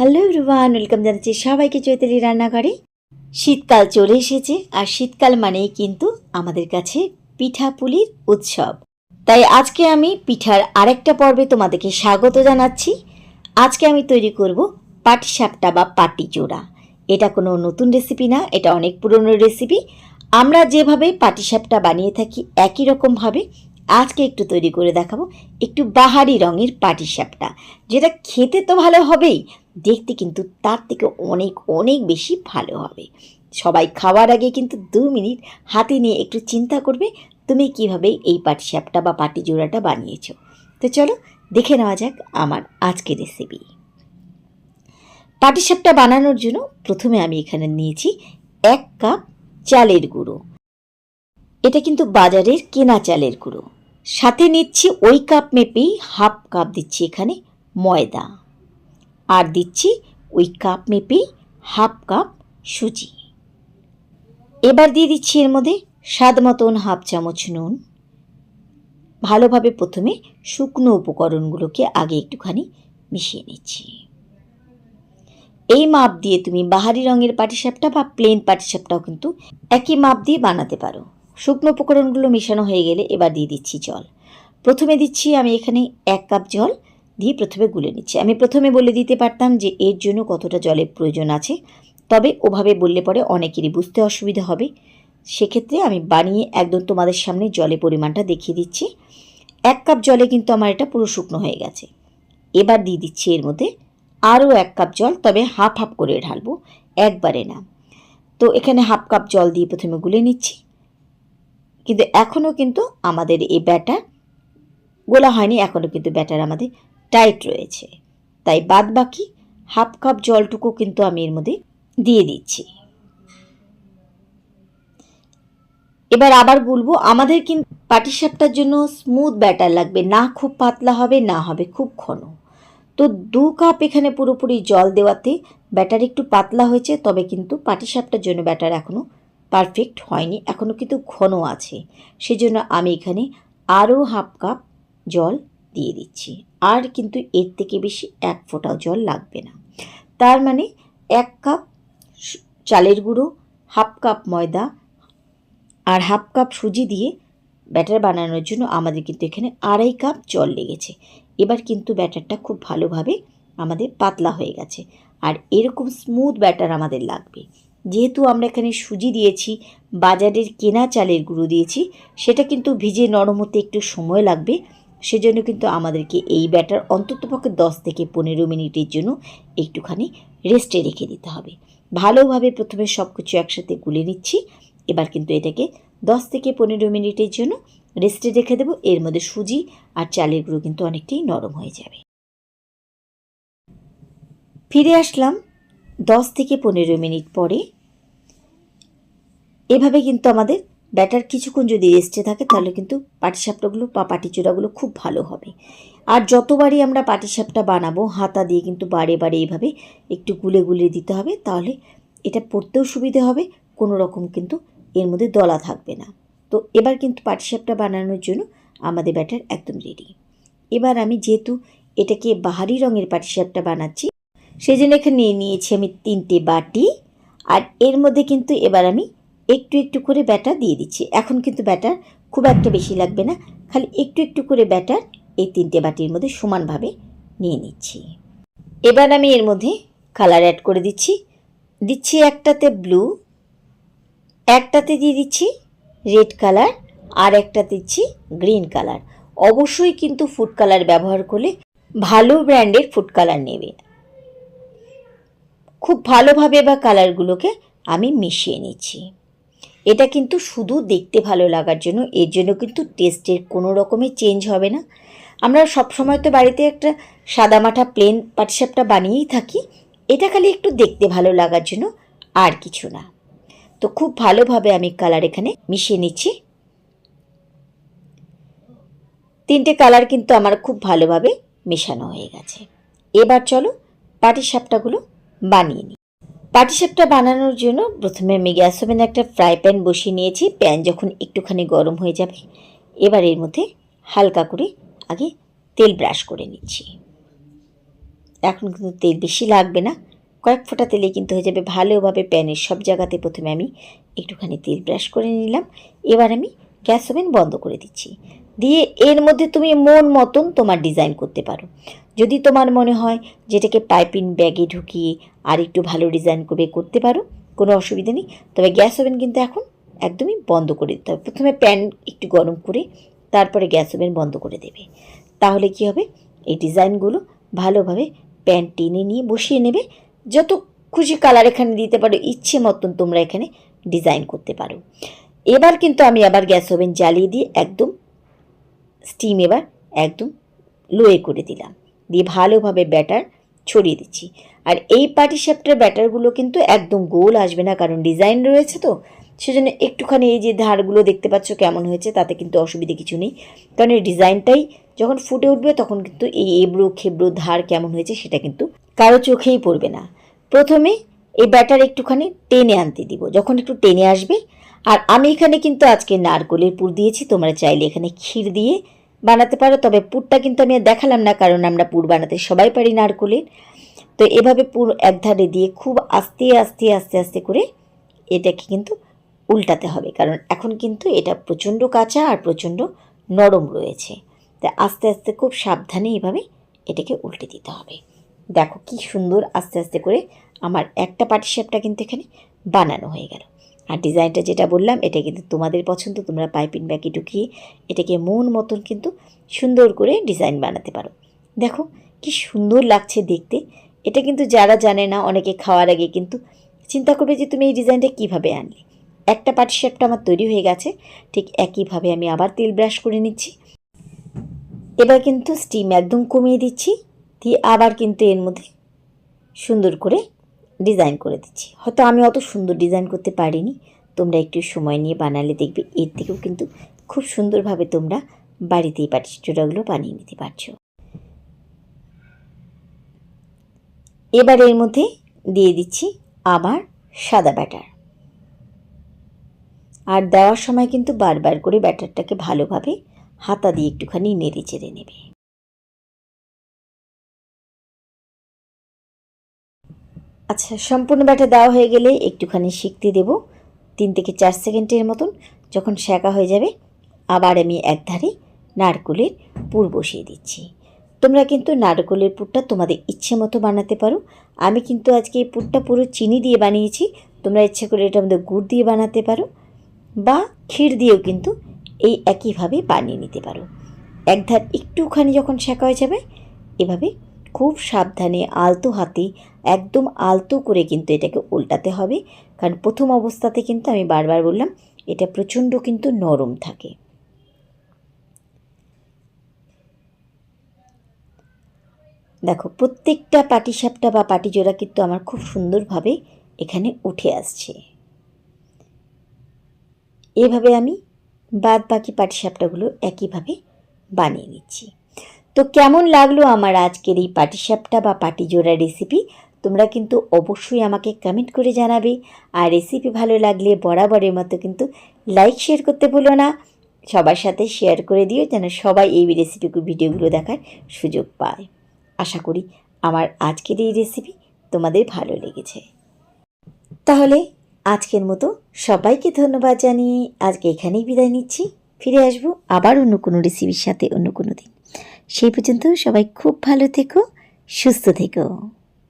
Hello everyone, welcome জানাচ্ছি সবাইকে চৈতালি রান্নাঘরে। শীতকাল চলে এসেছে, আর শীতকাল মানেই কিন্তু আমাদের কাছে পিঠাপুলির উৎসব। তাই আজকে আমি পিঠার আরেকটা পর্বে তোমাদেরকে স্বাগত জানাচ্ছি। আজকে আমি তৈরি করব পাটি সাপটা বা পাটি চোড়া এটা কোনো নতুন রেসিপি না, এটা অনেক পুরনো রেসিপি আমরা যেভাবে পাটিসাপটা বানিয়ে থাকি একই রকমভাবে আজকে একটু তৈরি করে দেখাবো। একটু বাহারি রঙের পাটিসাপটা, যেটা খেতে তো ভালো হবেই দেখতে কিন্তু তার থেকে অনেক অনেক বেশি ভালো হবে। সবাই খাওয়ার আগে কিন্তু দু মিনিট হাতে নিয়ে একটু চিন্তা করবে, তুমি কীভাবে এই পাটিসাপটা বা পাটি জোড়াটা বানিয়েছ। তো চলো, দেখে নেওয়া যাক আমার আজকের রেসিপি পাটিসাপটা বানানোর জন্য প্রথমে আমি এখানে নিয়েছি এক কাপ চালের গুঁড়ো। এটা কিন্তু বাজারের কেনা চালের গুঁড়ো। সাথে নিচ্ছি ওই কাপ মেপেই হাফ কাপ দিচ্ছি এখানে ময়দা। আর দিচ্ছি ওই কাপ মেপেই হাফ কাপ সুজি। এবার দিয়ে দিচ্ছি এর মধ্যে স্বাদ মতন হাফ চামচ নুন। ভালোভাবে প্রথমে শুকনো উপকরণগুলোকে আগে একটুখানি মিশিয়ে নিচ্ছি। এই মাপ দিয়ে তুমি বাহারি রঙের পাটিসাপটা বা প্লেন পাটিসাপটাও কিন্তু একই মাপ দিয়ে বানাতে পারো। শুকনো উপকরণগুলো মেশানো হয়ে গেলে এবার দিয়ে দিচ্ছি জল। প্রথমে দিচ্ছি আমি এখানে এক কাপ জল দিয়ে প্রথমে গুলে নিচ্ছি। আমি প্রথমে বলে দিতে পারতাম যে এর জন্য কতটা জলের প্রয়োজন আছে, তবে ওভাবে বললে পরে অনেকেরই বুঝতে অসুবিধা হবে। সেক্ষেত্রে আমি বানিয়ে একদম তোমাদের সামনে জলের পরিমাণটা দেখিয়ে দিচ্ছি। এক কাপ জলে কিন্তু আমার এটা পুরো শুকনো হয়ে গেছে। এবার দিয়ে দিচ্ছি এর মধ্যে আরও এক কাপ জল, তবে হাফ হাফ করে ঢালবো, একবারে না। তো এখানে হাফ কাপ জল দিয়ে প্রথমে গুলে নিচ্ছি। কিন্তু এখনও কিন্তু আমাদের এই ব্যাটার গোলা হয়নি, এখনও কিন্তু ব্যাটার আমাদের টাইট রয়েছে। তাই বাদ বাকি হাফ কাপ জলটুকু কিন্তু আমি এর মধ্যে দিয়ে দিচ্ছি। এবার আবার বলব আমাদের কিন্তু পাটিসাপটার জন্য স্মুথ ব্যাটার লাগবে, না খুব পাতলা হবে, না হবে খুব ঘন। তো দু কাপ এখানে পুরোপুরি জল দেওয়াতে ব্যাটার একটু পাতলা হয়েছে, তবে কিন্তু পাটিসাপটার জন্য ব্যাটার এখনও পারফেক্ট হয়নি এখনও কিন্তু ঘন আছে। সেজন্য আমি এখানে আরও হাফ কাপ জল দিয়ে দিচ্ছি। আর কিন্তু এর থেকে বেশি এক ফোঁটাও জল লাগবে না। তার মানে এক কাপ চালের গুঁড়ো, হাফ কাপ ময়দা আর হাফ কাপ সুজি দিয়ে ব্যাটার বানানোর জন্য আমাদের কিন্তু এখানে আড়াই কাপ জল লেগেছে। এবার কিন্তু ব্যাটারটা খুব ভালোভাবে আমাদের পাতলা হয়ে গেছে আর এরকম স্মুথ ব্যাটার আমাদের লাগবে। যেহেতু আমরা এখানে সুজি দিয়েছি, বাজারের কেনা চালের গুঁড়ো দিয়েছি, সেটা কিন্তু ভিজে নরম হতে একটু সময় লাগবে সেজন্য কিন্তু আমাদেরকে এই ব্যাটার অন্ততপক্ষে দশ থেকে পনেরো মিনিটের জন্য একটুখানি রেস্টে রেখে দিতে হবে। ভালোভাবে প্রথমে সব কিছু একসাথে গুলে নিচ্ছি। এবার কিন্তু এটাকে দশ থেকে পনেরো মিনিটের জন্য রেস্টে রেখে দেবো। এর মধ্যে সুজি আর চালের গুঁড়ো কিন্তু অনেকটাই নরম হয়ে যাবে। ফিরে আসলাম দশ থেকে পনেরো মিনিট পরে। এভাবে কিন্তু আমাদের ব্যাটার কিছুক্ষণ যদি রেস্টে থাকে, তাহলে কিন্তু পাটিসাপটাগুলো বা পাটিচোড়াগুলো খুব ভালো হবে। আর যতবারই আমরা পাটিসাপটা বানাবো, হাতা দিয়ে কিন্তু বারে বারে এইভাবে একটু গুলে গুলে দিতে হবে, তাহলে এটা পড়তেও সুবিধে হবে, কোনো রকম কিন্তু এর মধ্যে দলা থাকবে না। তো এবার কিন্তু পাটিসাপটা বানানোর জন্য আমাদের ব্যাটার একদম রেডি এবার আমি যেহেতু এটাকে বাহারি রঙের পাটিসাপটা বানাচ্ছি সেই জন্য এখানে নিয়ে নিয়েছি আমি তিনটে বাটি, আর এর মধ্যে কিন্তু এবার আমি একটু একটু করে ব্যাটার দিয়ে দিচ্ছি। এখন কিন্তু ব্যাটার খুব একটা বেশি লাগবে না, খালি একটু একটু করে ব্যাটার এই তিনটে বাটির মধ্যে সমানভাবে নিয়ে নিচ্ছি। এবার আমি এর মধ্যে কালার অ্যাড করে দিচ্ছি। দিচ্ছি একটাতে ব্লু, একটাতে দিয়ে দিচ্ছি রেড কালার, আর একটা দিচ্ছি গ্রিন কালার। অবশ্যই কিন্তু ফুড কালার ব্যবহার করলে ভালো ব্র্যান্ডের ফুড কালার নেবে। খুব ভালোভাবে বা কালারগুলোকে আমি মিশিয়ে নিচ্ছি। এটা কিন্তু শুধু দেখতে ভালো লাগার জন্য, এর জন্য কিন্তু টেস্টের কোনো রকমের চেঞ্জ হবে না। আমরা সবসময় তো বাড়িতে একটা সাদামাঠা প্লেন পাটিসাপটা বানিয়েই থাকি, এটা খালি একটু দেখতে ভালো লাগার জন্য, আর কিছু না। তো খুব ভালোভাবে আমি কালার এখানে মিশিয়ে নিচ্ছি। তিনটে কালার কিন্তু আমার খুব ভালোভাবে মেশানো হয়ে গেছে। এবার চলো পাটিসাপটাগুলো বানিয়ে নিই। পাটিসাপটা বানানোর জন্য প্রথমে আমি গ্যাস ওভেনে একটা ফ্রাই প্যান বসিয়ে নিয়েছি। প্যান যখন একটুখানি গরম হয়ে যাবে, এবার এর মধ্যে হালকা করে আগে তেল ব্রাশ করে নিচ্ছি। এখন কিন্তু তেল বেশি লাগবে না। কয়েক ফোঁটা তেলে কিন্তু হয়ে যাবে। ভালোভাবে প্যানের সব জায়গাতে প্রথমে আমি একটুখানি তেল ব্রাশ করে নিলাম। এবার আমি গ্যাস ওভেন বন্ধ করে দিচ্ছি। দিয়ে এর মধ্যে তুমি মন মতন তোমার ডিজাইন করতে পারো। যদি তোমার মনে হয় যেটাকে পাইপিন ব্যাগে ঢুকিয়ে আর একটু ভালো ডিজাইন করে করতে পারো, কোনো অসুবিধা নেই। তবে গ্যাস ওভেন কিন্তু এখন একদমই বন্ধ করে দিতে হবে। প্রথমে প্যান একটু গরম করে তারপরে গ্যাস ওভেন বন্ধ করে দেবে। তাহলে কি হবে? এই ডিজাইনগুলো ভালোভাবে প্যান টেনে নিয়ে বসিয়ে নেবে। যত খুশি কালার এখানে দিতে পারো, ইচ্ছে মতন তোমরা এখানে ডিজাইন করতে পারো। এবার কিন্তু আমি আবার গ্যাস ওভেন জ্বালিয়ে দিয়ে একদম স্টিম এবার একদম লোয়ে করে দিলাম। দিয়ে ভালোভাবে ব্যাটার ছড়িয়ে দিচ্ছি। আর এই পাটিসাপটার ব্যাটারগুলো কিন্তু একদম গোল আসবে না, কারণ ডিজাইন রয়েছে তো। সেজন্য একটুখানি এই যে ধারগুলো দেখতে পাচ্ছ কেমন হয়েছে, তাতে কিন্তু অসুবিধে কিছু নেই। কারণ এই ডিজাইনটাই যখন ফুটে উঠবে, তখন কিন্তু এই এবড়ো খেবড়ো ধার কেমন হয়েছে সেটা কিন্তু কারও চোখেই পড়বে না। প্রথমে এই ব্যাটার একটুখানি টেনে আনতে দিব। যখন একটু টেনে আসবে আর আমি এখানে কিন্তু আজকে নারকলের পুর দিয়েছি, তোমরা চাইলে এখানে ক্ষীর দিয়ে বানাতে পারো, তবে পুরটা কিন্তু আমি দেখালাম না, কারণ আমরা পুর বানাতে সবাই পারি নারকলের। তো এভাবে পুর এক ধারে দিয়ে খুব আস্তে আস্তে আস্তে আস্তে করে এটাকে কিন্তু উল্টাতে হবে, কারণ এখন কিন্তু এটা প্রচণ্ড কাঁচা আর প্রচণ্ড নরম রয়েছে। তাই আস্তে আস্তে খুব সাবধানে এভাবে এটাকে উল্টে দিতে হবে। দেখো কি সুন্দর আস্তে আস্তে করে আমার একটা পাটিসাপটা কিন্তু এখানে বানানো হয়ে গেল। আর ডিজাইনটা যেটা বললাম, এটা কিন্তু তোমাদের পছন্দ, তোমরা পাইপিং ব্যাগে ঢুকিয়ে এটাকে মন মতন কিন্তু সুন্দর করে ডিজাইন বানাতে পারো। দেখো, কি সুন্দর লাগছে দেখতে। এটা কিন্তু যারা জানে না, অনেকে খাওয়ার আগে কিন্তু চিন্তা করবে যে তুমি এই ডিজাইনটা কীভাবে আনলে। একটা পাটিসাপটা আমার তৈরি হয়ে গেছে, ঠিক একইভাবে আমি আবার তেল ব্রাশ করে নিচ্ছি। এবার কিন্তু স্টিম একদম কমিয়ে দিচ্ছি, দিয়ে আবার কিন্তু এর মধ্যে সুন্দর করে ডিজাইন করে দিচ্ছি। হয়তো আমি অত সুন্দর ডিজাইন করতে পারিনি। তোমরা একটু সময় নিয়ে বানালে দেখবে এর থেকেও কিন্তু খুব সুন্দরভাবে তোমরা বাড়িতেই পাটিচুরাগুলো বানিয়ে নিতে পারছ। এবার এর মধ্যে দিয়ে দিচ্ছি আবার সাদা ব্যাটার আর দেওয়ার সময় কিন্তু বারবার করে ব্যাটারটাকে ভালোভাবে হাতা দিয়ে একটুখানি নেড়ে চেড়ে নেবে। আচ্ছা সম্পূর্ণ ব্যাটার দেওয়া হয়ে গেলে একটুখানি শিখতে দেব। তিন থেকে চার সেকেন্ডের মতন, যখন শেখা হয়ে যাবে, আবার আমি এক ধারে নারকলের পুর বসিয়ে দিচ্ছি। তোমরা কিন্তু নারকলের পুরটা তোমাদের ইচ্ছে মতো বানাতে পারো। আমি কিন্তু আজকে এই পুরটা পুরো চিনি দিয়ে বানিয়েছি। তোমরা ইচ্ছে করে এটার মধ্যে গুড় দিয়ে বানাতে পারো, বা ক্ষীর দিয়েও কিন্তু এই একইভাবে বানিয়ে নিতে পারো। এক ধার একটুখানি যখন শেখা হয়ে যাবে, এভাবে খুব সাবধানে আলতো হাতে একদম আলতো করে কিন্তু এটাকে উল্টাতে হবে। কারণ প্রথম অবস্থাতে কিন্তু আমি বারবার বললাম, এটা প্রচণ্ড কিন্তু নরম থাকে। দেখো, প্রত্যেকটা পাটিসাপটা বা পাটিজোড়া কিন্তু আমার খুব সুন্দরভাবে এখানে উঠে আসছে। এভাবে আমি বাদ বাকি পাটিসাপটাগুলো একইভাবে বানিয়ে নিচ্ছি। তো কেমন লাগল আমার আজকের এই পাটিসাপটা বা পাটিজোড়া রেসিপি তোমরা কিন্তু অবশ্যই আমাকে কমেন্ট করে জানাবে। আর রেসিপি ভালো লাগলে বরাবরের মতো কিন্তু লাইক শেয়ার করতে ভুলো না। সবার সাথে শেয়ার করে দিও যেন সবাই এই রেসিপি ভিডিওগুলো দেখার সুযোগ পায়। আশা করি আমার আজকের এই রেসিপি তোমাদের ভালো লেগেছে। তাহলে আজকের মতো সবাইকে ধন্যবাদ জানিয়ে আজকে এখানেই বিদায় নিচ্ছি। ফিরে আসব আবার অন্য কোনো রেসিপির সাথে অন্য কোনো দিন। সেই পর্যন্ত সবাই খুব ভালো থেকো, সুস্থ থেকো।